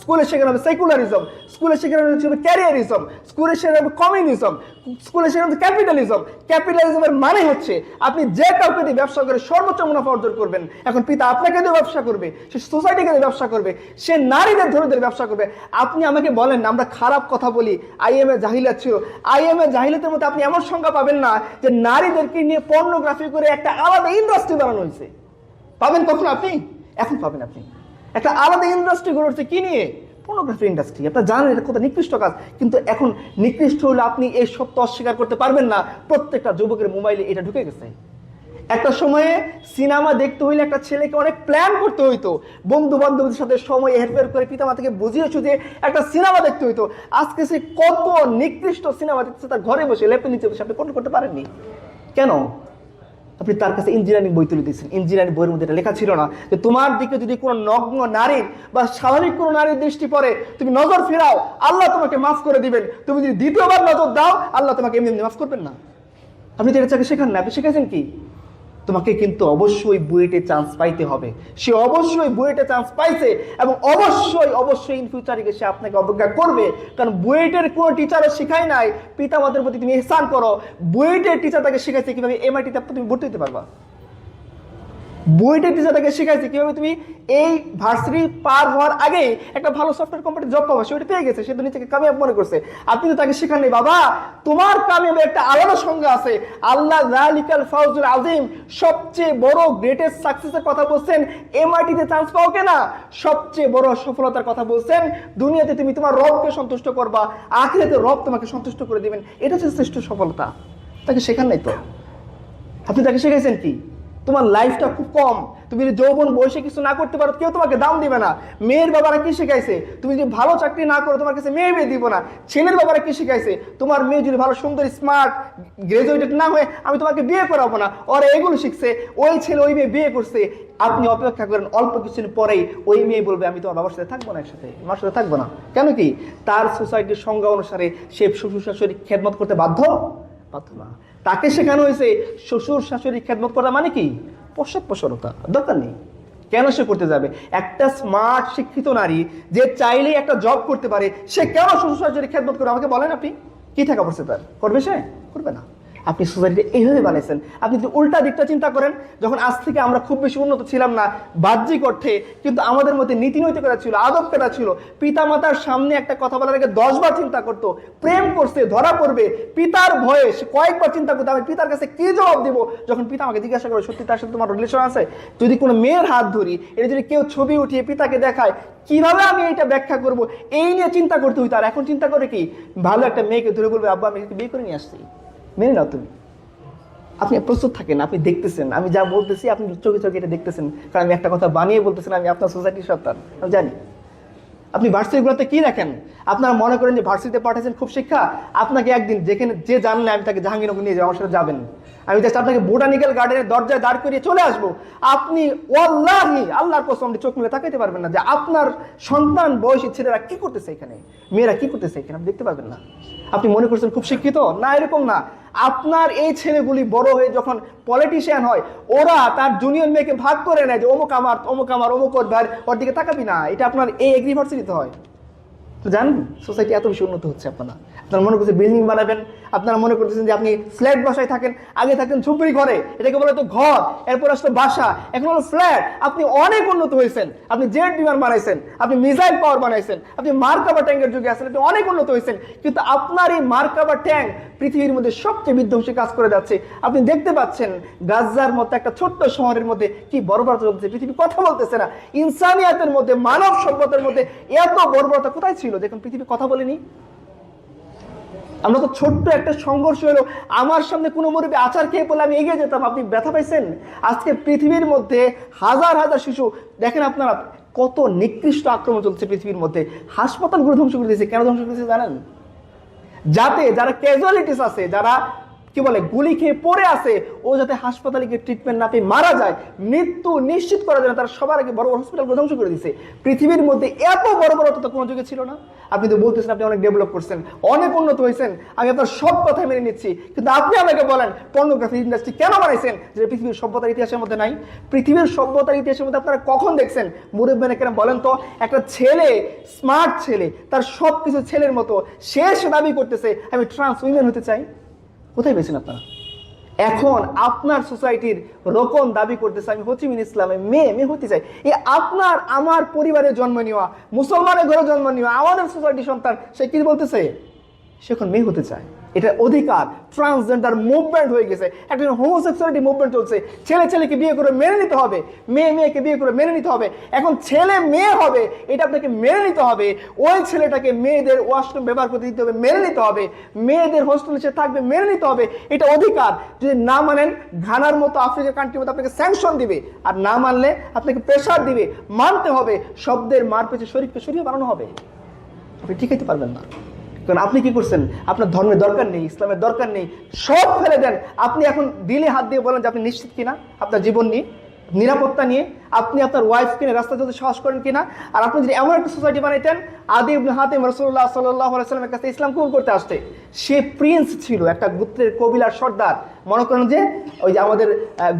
স্কুলে শেখানো হবে সেকুলারিজম স্কুলে শেখানো হবে ক্যারিয়ারিজম স্কুলে শেখানো হবে কমিউনিজম স্কুলে শেখানো হবে ক্যাপিটালিজম ক্যাপিটালিজমের মানে হচ্ছে আপনি যে কাউকে দিয়ে ব্যবসা করে সর্বোচ্চ মুনাফা অর্জন করবেন, এখন পিতা আপনাকে দিয়ে ব্যবসা করবে, সে সোসাইটিকে দিয়ে ব্যবসা করবে, সে নারীদের ধরে ধরে ব্যবসা করবে। আপনি আমাকে বলেন, আমরা খারাপ কথা বলি আইএমএ জাহিলাত ছিল। আইএমএ জাহিলাতের মধ্যে আপনি এমন সংখ্যা পাবেন না যে নারীদেরকে নিয়ে পর্নোগ্রাফি করে একটা আলাদা ইন্ডাস্ট্রি বানানো হয়েছে। পাবেন কখন আপনি? এখন পাবেন আপনি। একটা আলাদা ইন্ডাস্ট্রি গড়ে উঠছে কি নিয়ে? পর্নোগ্রাফি ইন্ডাস্ট্রি আপনার জানেন এটা কত নিকৃষ্ট কাজ। কিন্তু এখন নিকৃষ্ট হলে আপনি এই সত্য অস্বীকার করতে পারবেন না। প্রত্যেকটা যুবকের মোবাইলে এটা ঢুকে গেছে। একটা সময়ে সিনেমা দেখতে হইলে একটা ছেলেকে অনেক প্ল্যান করতে হইতো। বন্ধু বান্ধবদের সাথে সময় হেরফের করে পিতামাতাকে বুঝিয়ে সুঝিয়ে একটা সিনেমা দেখতে হইতো। আজকে সে কত নিকৃষ্ট সিনেমা দেখতেছে, তার ঘরে বসে ল্যাপটপ নিচে বসে আপনি কন্ট্রোল করতে পারেননি। কেন? আপনি তার কাছে ইঞ্জিনিয়ারিং বই তুলে দিয়েছেন। ইঞ্জিনিয়ারিং বইয়ের মধ্যে এটা লেখা ছিল না যে তোমার দিকে যদি কোনো নগ্ন নারীর বা স্বাভাবিক কোনো নারীর দৃষ্টি পড়ে, তুমি নজর ফেরাও, আল্লাহ তোমাকে মাফ করে দিবেন। তুমি যদি দ্বিতীয়বার নজর দাও, আল্লাহ তোমাকে এমনি এমনি মাফ করবেন না। আপনি তো এটা শেখান না, আপনি শিখেছেন কি? তোমাকে কিন্তু অবশ্যই বুয়েটে চান্স পাইতে হবে। সে অবশ্যই বুয়েটে চান্স পাইছে এবং অবশ্যই অবশ্যই ইন ফিউচারে সে আপনাকে অবজ্ঞা করবে। কারণ বুয়েটের কোনো টিচারও শেখায় নাই। পিতামাতার প্রতি তুমি এহসান করো। বুয়েটের টিচার তাকে শেখাইছে কীভাবে এমআইটিতে তুমি ভর্তি হতে পারবা। বইটা টিচার তাকে শেখাইছে। কীভাবে তুমি এই ভার্সিটি পার হওয়ার আগে একটা ভালো সফটওয়্যার কোম্পানির জব পাবা, সেটা পেয়ে গেছে, সে তো নিজেকে কামিয়াব মনে করছে। আপনি তো তাকে শেখান নেই। বাবা, তোমার কামিয়াবের একটা আলাদা সংজ্ঞা আছে। আল্লাহ জালিকাল ফাউজুল আজিম সবচেয়ে বড় গ্রেটেস্ট সাকসেসের কথা বলছেন এমআইটিতে চান্স পাও কেনা? সবচেয়ে বড় সফলতার কথা বলছেন, দুনিয়াতে তুমি তোমার রবকে সন্তুষ্ট করবা, আখিরাতে রব তোমাকে সন্তুষ্ট করে দিবেন। এটা হচ্ছে শ্রেষ্ঠ সফলতা। তাকে শেখান নাই তো? আপনি তাকে শিখাইছেন কি? তোমার লাইফটা খুব কম। তুমি যদি যৌবন বয়সে কিছু না করতে পারো, কেউ তোমাকে দাম দিবে না। মেয়ের বাবারা কি শিখাইছে? তুমি যদি ভালো চাকরি না করো, তোমার কাছে মেয়ে বিয়ে দিব না। ছেলের বাবারা কি শিখাইছে? তোমার মেয়ে যদি ভালো, সুন্দর স্মার্ট গ্রাজুয়েটেড না হয়ে আমি তোমাকে বিয়ে করাবো না। ওরা এগুলো শিখছে। ওই ছেলে ওই মেয়ে বিয়ে করছে। আপনি অপেক্ষা করেন, অল্প কিছুদিন পরেই ওই মেয়ে বলবে, আমি তোমার বাবার সাথে থাকব না একসাথে। আমার সাথে থাকব না। কেন কি? তার সোসাইটির সংজ্ঞা অনুসারে সে শ্বশুর শাশুড়ি খেদমত করতে বাধ্য? বাধ্য না। তাকে শেখানো হয়েছে শ্বশুর শাশুড়ি খেদমত করা মানে কি? পশ্চাৎপসরতা দরকার নেই। কেন সে করতে যাবে? একটা স্মার্ট শিক্ষিত নারী যে চাইলেই একটা জব করতে পারে, সে কেন শ্বশুর শাশুড়ি খেদমত করে আমাকে বলেন আপনি। কি থাকা পড়ছে তার? করবে সে? করবে না। আপনি সোসাইটিতে এইভাবে বানিয়েছেন আপনি যদি উল্টা দিকটা চিন্তা করেন, যখন আজ থেকে আমরা খুব বেশি উন্নত ছিলাম না, বাহ্যিক অর্থে, কিন্তু আমাদের মধ্যে নীতি নৈতিকতা ছিল আদব পেটা ছিল, পিতামাতার সামনে একটা কথা বলার আগে দশবার চিন্তা করতো, প্রেম করছে, ধরা পড়বে, পিতার ভয়ে সে কয়েকবার চিন্তা করতো, আমি পিতার কাছে কি জবাব দিব? যখন পিতা আমাকে জিজ্ঞাসা করে, সত্যি তার সাথে তোমার রিলেশন আছে? যদি কোনো মেয়ের হাত ধরি, এটা যদি কেউ ছবি উঠিয়ে পিতাকে দেখায়, কীভাবে আমি এটা ব্যাখ্যা করব? এই নিয়ে চিন্তা করতে হইতো। আর এখন চিন্তা করে কি? ভালো একটা মেয়েকে ধরে বলবে, আব্বা, আমি বিয়ে করে নিয়ে আসছি। মেনে নাও তুমি। আপনি প্রস্তুত থাকেন, আপনি দেখতেছেন। আমি যা বলতেছি, আপনি চোখে চোখে এটা দেখতেছেন। কারণ আমি একটা কথা বানিয়ে বলতেছেন আমি আপনার সোসাইটির সত্তার আমি জানি। আপনি ভার্সিটিগুলোতে কি রাখেন? আপনারা মনে করেন যে ভার্সিটিতে পাঠাচ্ছেন খুব শিক্ষা, আপনাকে একদিন যেখানে যে জানলে আমি তাকে জাহাঙ্গীরনগর নিয়ে যাব, আমার সাথে যাবেন। আমি জাস্ট আপনাকে বোটানিক্যাল গার্ডেনের দরজায় দাঁড় করিয়ে চলে আসব। আপনি ওয়াল্লাহি, আল্লাহর কসম আপনি চোখ মিলে তাকাইতে পারবেন না যে আপনার সন্তান বয়সী ছেলেরা কি করতেছে এখানে? মেয়েরা কি করতেছে এখানে? আপনি দেখতে পারবেন না। আপনি মনে করছেন খুব শিক্ষিত? না, এরকম না। আপনার এই ছেলেগুলি বড় হয়ে যখন পলিটিশিয়ান হয়, ওরা তার জুনিয়র মেয়েকে ভাগ করে নেয় যে, অমুক আমার অমুক আমার, অমুক ওর ভাই ওর দিকে তাকাবি না। এটা আপনার এই এগ্রিভার্সিটিতে হয়। তো জানেন? সোসাইটি এত বেশি উন্নত হচ্ছে আপনারা। আপনারা মনে করছেন বিল্ডিং বানাবেন, আপনারা মনে করতেছেন যে আপনি ফ্ল্যাট বাসায় থাকেন, আগে থাকতেন ঝুপড়ি ঘরে, এটাকে বলে তো ঘর, এরপর আসলে বাসা, এখন হলো ফ্ল্যাট আপনি অনেক উন্নত হয়েছেন, আপনি জেট বিমান বানাইছেন, আপনি মিসাইল পাওয়ার বানাইছেন, আপনি মার্কাবা ট্যাঙ্কের যুগে আসেন আপনি অনেক উন্নত হয়েছেন, কিন্তু আপনার এই মার্কাবা ট্যাঙ্ক পৃথিবীর মধ্যে সবচেয়ে বিধ্বংসী কাজ করে যাচ্ছে। আপনি দেখতে পাচ্ছেন গাজার মতো একটা ছোট্ট শহরের মধ্যে কি বর্বরতা চলছে, পৃথিবী কথা বলতেছে না। ইনসানিয়াতের মধ্যে, মানব সভ্যতার মধ্যে এত বর্বরতা কোথায় ছিল দেখুন, পৃথিবী কথা বলেনি। আমরা তো ছোট্ট একটা সংঘর্ষ হলো। আমার সামনে কোনো মুরব্বী আচার খেয়ে পড়লে আমি এগিয়ে যেতাম। আপনি ব্যথা পাইছেন? আজকে পৃথিবীর মধ্যে হাজার হাজার শিশু, দেখেন আপনারা কত নিকৃষ্ট আক্রমণ চলছে পৃথিবীর মধ্যে। হাসপাতালগুলো ধ্বংস করে দিয়েছে। কেন ধ্বংস করে দিয়েছে জানেন? যাতে যারা ক্যাজুয়ালিটিস আছে, যারা কি বলে, গুলি খেয়ে পড়ে আছে। ও যাতে হাসপাতালে গিয়ে ট্রিটমেন্ট না পেয়ে মারা যায়, মৃত্যু নিশ্চিত করার জন্য তারা সবার আগে বড় বড় হসপিটাল ধ্বংস করে দিছে পৃথিবীর মধ্যে এত বড় বড় তো কোনো যুগে ছিল না। আপনি তো বলতেছেন, আপনি অনেক ডেভেলপ করছেন, অনেক উন্নত হয়েছেন। আমি আপনার সব কথা মেনে নিচ্ছি। কিন্তু আপনি আমাকে বলেন পর্নোগ্রাফি ইন্ডাস্ট্রি কেন বানাইছেন যে পৃথিবীর সভ্যতার ইতিহাসের মধ্যে নাই? পৃথিবীর সভ্যতার ইতিহাসের মধ্যে আপনারা কখন দেখছেন? মুরব্বেনে কেন বলেন তো, একটা ছেলে স্মার্ট ছেলে, তার সব কিছু ছেলের মতো শেষ দাবি করতেছে, আমি ট্রান্স উইমেন হতে চাই। কোথায় পেয়েছেন আপনারা? এখন আপনার সোসাইটির রোকন দাবি করতেছে, আমি হচিমিন ইসলামে, মেয়ে মেয়ে হতে চাই। এই আপনার, আমার পরিবারে জন্ম নেওয়া, মুসলমানের ঘরে জন্ম নেওয়া, আমাদের সোসাইটি সন্তান, সে কি বলতেছে? সে এখন মেয়ে হতে চায়। এটা অধিকার ট্রান্সজেন্ডার মুভমেন্ট হয়ে গেছে। একটা হোমোসেক্সুয়ালিটি মুভমেন্ট চলছে। ছেলে ছেলেকে বিয়ে করে মেনে নিতে হবে। মেয়ে মেয়েকে বিয়ে করে মেনে নিতে হবে। এখন ছেলে মেয়ে হবে, এটা আপনাকে মেনে নিতে হবে। ওই ছেলেটাকে মেয়েদের ওয়াশরুম ব্যবহার করতে দিতে হবে, মেনে নিতে হবে। মেয়েদের হোস্টেলে সে থাকবে, মেনে নিতে হবে। এটা অধিকার। যদি না মানেন, ঘানার মতো আফ্রিকার কান্ট্রির মতো আপনাকে স্যাংশন দিবে। আর না মানলে আপনাকে প্রেশার দিবে। মানতে হবে। শব্দের মার পেছে শরীরকে সরিয়ে বানানো হবে। আপনি ঠিকাইতে পারবেন না। কারণ আপনি কি করছেন? আপনার ধর্মের দরকার নেই, ইসলামের দরকার নেই, সব ফেলে দেন। আপনি এখন দিলে হাত দিয়ে বলেন যে আপনি নিশ্চিত কিনা আপনার জীবন নিয়ে, নিরাপত্তা নিয়ে, আপনি আপনার ওয়াইফ কিনে রাস্তা চলতে সাহস করেন কিনা? আর আপনি যদি এমন একটা সোসাইটি বানাইতেন, আদি ইবনে হাতিম রসুল্লাহ সাল্লাহ কাছে ইসলাম কবুল করতে আসতে, সে প্রিন্স ছিল, একটা গোত্রের কবিলার সর্দার। মনে করেন যে ওই যে আমাদের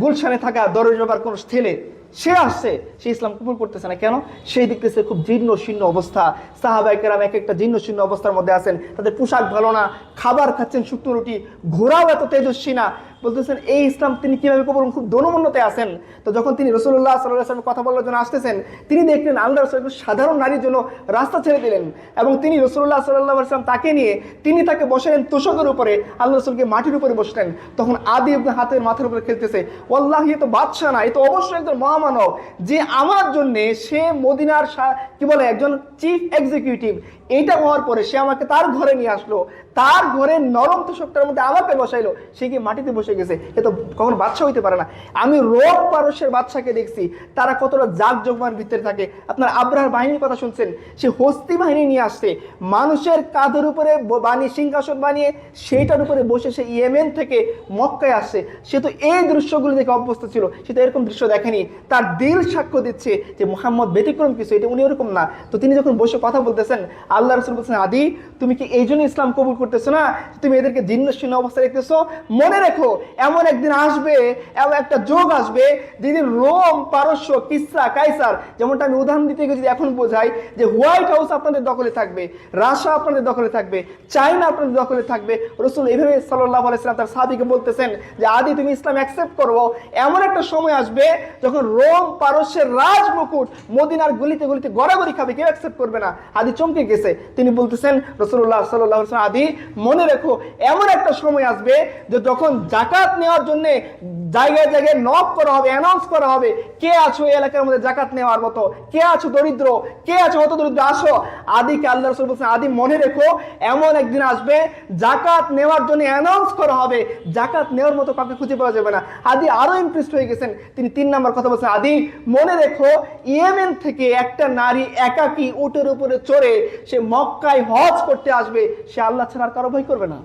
গুলশানে থাকা দরজ বাবার কোন ছেলে সে আসছে, সে ইসলাম কবুল করতেছে না। কেন? সেই দেখতেছে খুব জীর্ণ শীর্ণ অবস্থা। সাহাবাইকেরাম এক একটা জীর্ণ শীর্ণ অবস্থার মধ্যে আছেন। তাদের পোশাক ভালো না, খাবার খাচ্ছেন শুকনো রুটি, ঘোরাও এত তেজস্বী না। বলতেছেন, এই ইসলাম তিনি কীভাবে কবুল খুব দনমন্যতে আসেন তো যখন তিনি রসুল্লাহ সাল্লাহ কথা বলার জন্য আসতেছেন, তিনি দেখলেন আল্লাহ রসুল সাধারণ নারীর জন্য রাস্তা ছেড়ে দিলেন এবং তিনি রসুল্লাহ সাল্লাহ আসলাম তাকে নিয়ে, তিনি তাকে বসালেন তোষকের উপরে আল্লাহ রসুলকে মাটির উপরে বসলেন। তখন আদি হাতের মাথার উপরে খেলতেছে, ওয়াল্লাহ, এ তো বাদশাহ না, এ তো অবশ্যই একজন মহামানব, যে আমার জন্যে সে মদিনার কি বলে? একজন চিফ এক্সিকিউটিভ এইটা হওয়ার পরে সে আমাকে তার ঘরে নিয়ে আসলো। তার ঘরে নরম তোষকটার মধ্যে আমাকে বসাইলো। সে কি মাটিতে বসে গেছে? এ তো কখনো বাদশা হইতে পারে না। আমি রোগ পারস্যের বাদশাকে দেখছি। তারা কতটা জাগ জগমার ভিতরে থাকে। আপনার আব্রাহার বাহিনীর কথা শুনছেন? সে হস্তি বাহিনী নিয়ে আসছে। মানুষের কাঁধের উপরে বানিয়ে, সিংহাসন বানিয়ে সেইটার উপরে বসে সে ইয়েমেন থেকে মক্কায় আসছে। সে তো এই দৃশ্যগুলো দেখে অভ্যস্ত ছিল। সে তো এরকম দৃশ্য দেখেনি। তার দিল সাক্ষ্য দিচ্ছে যে মোহাম্মদ ব্যতিক্রম কিছু, এটা উনি ওরকম না। তো তিনি যখন বসে কথা বলতেছেন আল্লাহ রসুল বলছেন, আদি, তুমি কি এই জন্য ইসলাম কবুল করতেছো না? তুমি এদেরকে জীর্ণ শীর্ণ অবস্থা দেখতেছো মনে রেখো, এমন একদিন আসবে, এমন একটা যোগ আসবে, যেদিন রোম, পারস্য, কিসরা, কাইসার, যেমনটা আমি উদাহরণ দিতে গিয়ে যদি এখন বোঝাই যে হোয়াইট হাউস আপনাদের দখলে থাকবে, রাশিয়া আপনাদের দখলে থাকবে চাইনা আপনাদের দখলে থাকবে, রসুল এইভাবে সাল্লাহ আলাইসালাম তার সাহাবিকে বলতেছেন যে, আদি, তুমি ইসলাম অ্যাকসেপ্ট করব এমন একটা সময় আসবে যখন রোম, পারস্যের রাজ মুকুট মদিনার গলিতে গলিতে গড়াগড়ি খাবে, কেউ অ্যাকসেপ্ট করবে না। আদি চমকে গেছে। তিনি বলতেছেন রসুল্লাহ সাল্লাহ সাল্লাম, আদি মনে রেখো এমন একটা সময় আসবে যে যখন জাকাত নেওয়ার জন্য জায়গায় জায়গায় নক করা হবে অ্যানাউন্স করা হবে কে আছো এই এলাকার মধ্যে জাকাত নেওয়ার মতো কে আছো দরিদ্র কে আছো হত দরিদ্র আসো। আদিকে আল্লাহ রসুল বলছেন আদি মনে রেখো এমন একদিন আসবে জাকাত নেওয়ার জন্য অ্যানাউন্স করা হবে জাকাত নেওয়ার মতো কাউকে খুঁজে পাওয়া যাবে না। আদি আরও ইমপ্রেসড হয়ে গেছেন তিনি তিন নাম্বার কথা বলছেন আদি মনে রেখো ইয়েমেন থেকে একটা নারী একাকী উটের উপরে চড়ে সে মক্কায় হজ করতে আসবে, সে আল্লাহ ছাড়া আর কারও ভয় করবে না।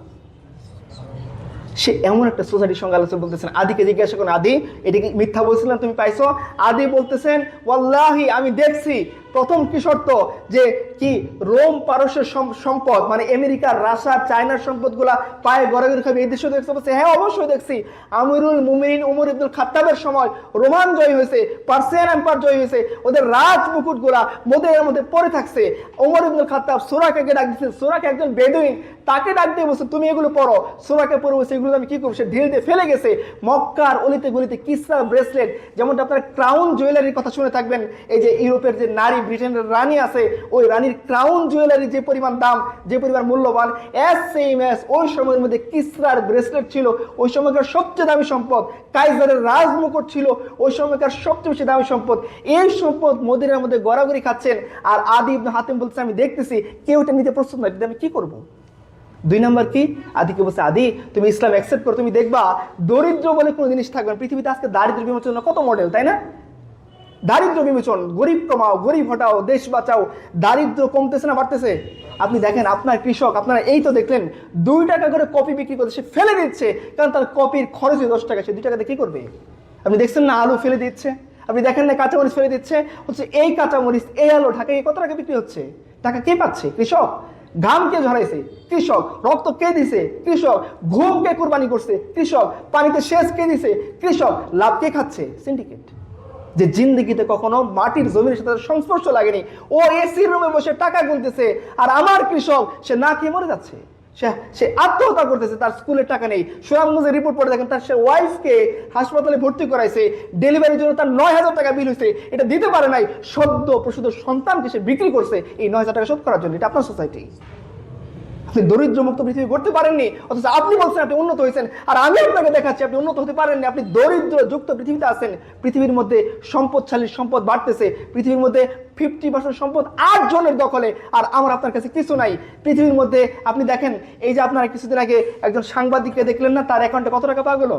সে এমন একটা সোসাইটির সঙ্গে আলোচনা বলতেছেন আদিকে জিজ্ঞাসা করেন, আদি এটা মিথ্যা বলছিলেন তুমি পাইছো? আদি বলতেছেন, ওয়াল্লাহি, আমি দেখছি প্রথম কি শর্ত? যে কি রোম পারস্যের সম্পদ মানে আমেরিকার রাশিয়া, চায়নার সম্পদগুলা পায়ে গড়াগড়ি খাবে। এই দেশে দেখতে হ্যাঁ অবশ্যই দেখছি। আমিরুল মুমিনিন, উমর ইবনুল খাত্তাবের সময় রোমান জয় হয়েছে, পার্সিয়ান এম্পায়ার জয় হয়েছে। ওদের রাজ মুকুটগুলা মদের মধ্যে পড়ে থাকছে। ওমর ইবনুল খাত্তাব সুরাকে ডাক দিচ্ছে। সুরাকে একজন বেদুইন, তাকে ডাক দিয়ে বলছে, তুমি এগুলো পড়ো। সুরাকে পড়ে বলছে, এগুলো আমি কি করব? সে ঢিল দিয়ে ফেলে গেছে। মক্কার অলিতে গলিতে কিসরা ব্রেসলেট, যেমনটা আপনার ক্রাউন জুয়েলারির কথা শুনে থাকবেন, এই যে ইউরোপের যে নারী ব্রিটেনের রানী আছে, ওই রানীর ক্রাউন জুয়েলারি যে পরিমাণ দাম, যে পরিমাণ মূল্যবান এস সেম এস ওই সময়ের মধ্যে কিসরার ব্রেসলেট ছিল, ওই সময়কার সবচেয়ে দামি সম্পদ, কাইজারের রাজমুকুট ছিল, ওই সময়কার সবচেয়ে বেশি দামি সম্পদ। এই সম্পদ মদিনার মধ্যে গড়াগড়ি খাচ্ছেন, আর আদি ইবনে হাতিম বলছে, আমি দেখতেছি, কেউ এটা নিতে প্রস্তুত নয় আমি কি করব? দুই নম্বর কি? আদিকে বলছে, আদি, তুমি ইসলাম অ্যাকসেপ্ট করো, তুমি দেখবা, দরিদ্র বলে কোনো জিনিস থাকবে না। পৃথিবীতে আজকে দারিদ্র বিমোচন কত মডেল তাই না? দারিদ্র বিমোচন, গরিব কমাও, গরিব হটাও, দেশ বাঁচাও, দারিদ্র কমতেছে না, বাড়তেছে? আপনি দেখেন, আপনার কৃষক, আপনারা এই তো দেখলেন, দুই টাকা করে কপি বিক্রি করতে সে ফেলে দিচ্ছে, কারণ তার কপির খরচই দশ টাকা, সে দুই টাকাতে কি করবে? আপনি দেখছেন না, আলু ফেলে দিচ্ছে? আপনি দেখেন না, কাঁচামরিচ ফেলে দিচ্ছে? হচ্ছে এই কাঁচামরিচ, এই আলু ঢাকায় কত টাকা বিক্রি হচ্ছে? টাকা কে পাচ্ছে? কৃষক। ঘাম কে ঝরাইছে। কৃষক, রক্ত কে দিছে? কৃষক ঘুম কে কোরবানি করছে। কৃষক, পানিতে সেচ কে দিছে? কৃষক, লাভ কে খাচ্ছে? সিন্ডিকেট। যে জিন্দগিতে কখনো মাটির জমির সাথে সংস্পর্শ লাগেনি। ও এসির রুমে বসে টাকা গুনতেছে, আর আমার কৃষক, সে না খেয়ে মরে যাচ্ছে। সে আত্মহত্যা করতেছে, তার স্কুলের টাকা নেই। সুনামগঞ্জের রিপোর্ট পড়ে দেখেন, তার সে ওয়াইফকে হাসপাতালে ভর্তি করাইছে ডেলিভারির জন্য তার নয় হাজার টাকা বিল হয়েছে এটা দিতে পারে নাই, সদ্য প্রসূত সন্তানকে সে বিক্রি করছে, এই নয় হাজার টাকা শোধ করার জন্য। এটা আপনার সোসাইটি আপনি দরিদ্র মুক্ত পৃথিবী করতে পারেননি, অথচ আপনি বলছেন আপনি উন্নত হয়েছেন, আর আমি আপনাকে দেখাচ্ছি আপনি উন্নত হতে পারেননি, আপনি দরিদ্র যুক্ত পৃথিবীতে আছেন, পৃথিবীর মধ্যে সম্পদশালী সম্পদ বাড়তেছে, পৃথিবীর মধ্যে ফিফটি পার্সেন্ট সম্পদ আট জনের দখলে, আর আমার আপনার কাছে কিছু নাই। পৃথিবীর মধ্যে আপনি দেখেন, এই যে আপনারা কিছুদিন আগে একজন সাংবাদিককে দেখলেন না, তার অ্যাকাউন্টে কত টাকা পাওয়া গেল?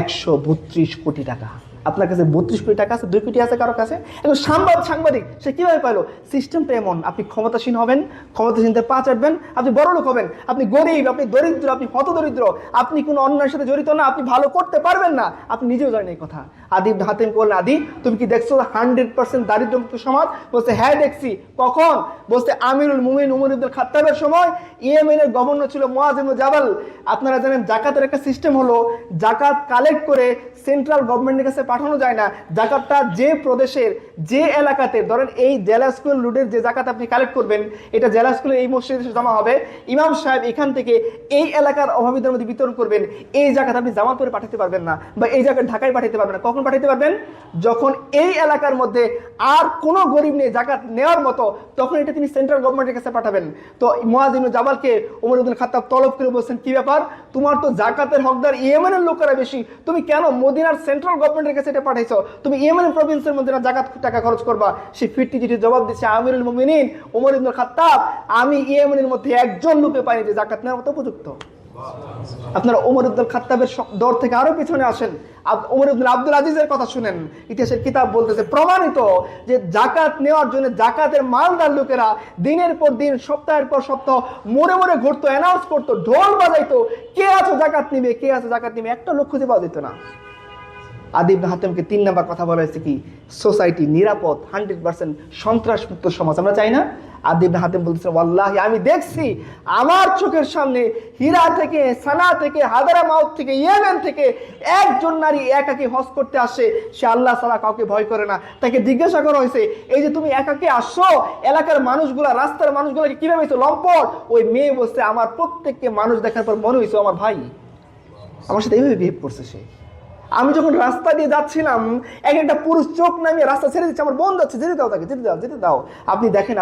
একশো বত্রিশ কোটি টাকা। আপনার কাছে বত্রিশ কোটি টাকা আছে, দুই কোটি আছে কারও কাছে? এখন সাংবাদ, সাংবাদিক, সে কীভাবে পাইলো? সিস্টেমটা এমন, আপনি ক্ষমতাসীন হবেন, ক্ষমতাসীনতে পা চাটবেন, আপনি বড় লোক হবেন, আপনি গরিব, আপনি দরিদ্র, আপনি হত দরিদ্র আপনি কোনো অন্যায়ের সাথে জড়িত না, আপনি ভালো করতে পারবেন না, আপনি নিজেও জানেন এই কথা। আদি হাতেম করলেন আদি, তুমি কি দেখছ হান্ড্রেড পার্সেন্ট দারিদ্রমুক্ত সমাজ? বলছে হ্যাঁ দেখছি। কখন? বলছে, আমিরুল মুমিন উমরুদ্দুল খাত্তাবের সময় ইয়েমেন এর গভর্নর ছিল মোয়াজিম জাবাল। আপনারা জানেন, জাকাতের একটা সিস্টেম হলো, জাকাত কালেক্ট করে সেন্ট্রাল গভর্নমেন্টের কাছে পাঠানো যায় না। জাকাতটা যে প্রদেশের, যে এলাকাতে, ধরেন এই জেলা স্কুল রুটের যে জাকাত আপনি কালেক্ট করবেন, এটা জেলা স্কুলে এই মসজিদে জমা হবে। ইমাম সাহেব এখান থেকে এই এলাকার অভাবীদের মধ্যে বিতরণ করবেন। এই জায়গাতে আপনি জামালপুরে পাঠাতে পারবেন না বা এই জায়গায় ঢাকায় পাঠাতে পারবেন না। কখন পাঠাতে পারবেন? যখন এই এলাকার মধ্যে আর কোনো গরিব নেই জাকাত নেওয়ার মতো, তখন এটা তিনি সেন্ট্রাল গভর্নমেন্টের কাছে পাঠাবেন। তো মোয়াজিম জাবালকে ওমরুদ্দিন খাত্তাব তলব করে বলছেন, কি ব্যাপার? তোমার তো জাকাতের হকদার ইয়েমেনের লোকেরা বেশি। তুমি কেন মদিনার সেন্ট্রাল গভর্নমেন্টের কাছে এটা পাঠাইছো। তুমি ইয়েমেনের প্রভিন্সের মধ্যে না জাকাত টাকা খরচ করবা? সে ফিরতি চিঠি জবাব দিচ্ছে, আমিরুল মুমিনিন ওমর ইবনুল খাত্তাব, আমি ইয়েমেনের মধ্যে একজন লোকে পাইনি যে জাকাত নেওয়ার মতো উপযুক্ত। আপনারা ওমর আব্দুল খাত্তাবের দর থেকে আরও পিছনে আসেন। ওমর আব্দুল আব্দুল আজিজের কথা শুনেন। ইতিহাসের কিতাব বলতেছে, প্রমাণিত যে জাকাত নেওয়ার জন্য জাকাতের মালদার লোকেরা দিনের পর দিন, সপ্তাহের পর সপ্তাহ মোড়ে মোড়ে ঘুরতো অ্যানাউন্স করতো, ঢোল বাজাইতো, কে আছে জাকাত নিবে, কে আছে জাকাত নিবে, একটা লোক খুঁজে পাওয়া যেত না। আদিব হাতেমকে তিন নাম্বার কথা বলা হয়েছে কি, সোসাইটি নিরাপদ, হান্ড্রেড পার্সেন্ট সন্ত্রাসমুক্ত সমাজ। আমরা চাই না? আদিব হাতেম বলতেছে, ওয়াল্লাহি, আমি দেখছি আমার চোখের সামনে হীরা থেকে, সানা থেকে হাদারা মাউথ থেকে, ইয়েমেন থেকে একজন নারী একাকে হজ করতে আসে। সে আল্লাহ সালা কাউকে ভয় করে না। তাকে জিজ্ঞাসা করা হয়েছে, এই যে তুমি একাকে আসছো, এলাকার মানুষগুলা, রাস্তার মানুষগুলাকে কীভাবে হয়েছে লম্পট? ওই মেয়ে বলছে, আমার প্রত্যেককে মানুষ দেখার পর মনে হয়েছে আমার ভাই। আমার সাথে এইভাবে বিহেভ করছে সে। আমি যখন রাস্তা দিয়ে যাচ্ছিলাম, এক একটা পুরুষ চোখ নামিয়ে রাস্তা ছেড়ে দিচ্ছে, আমার বন্ধ যাচ্ছে, যেতে দাও তাকে, যেতে দাও যেতে দাও। আপনি দেখেন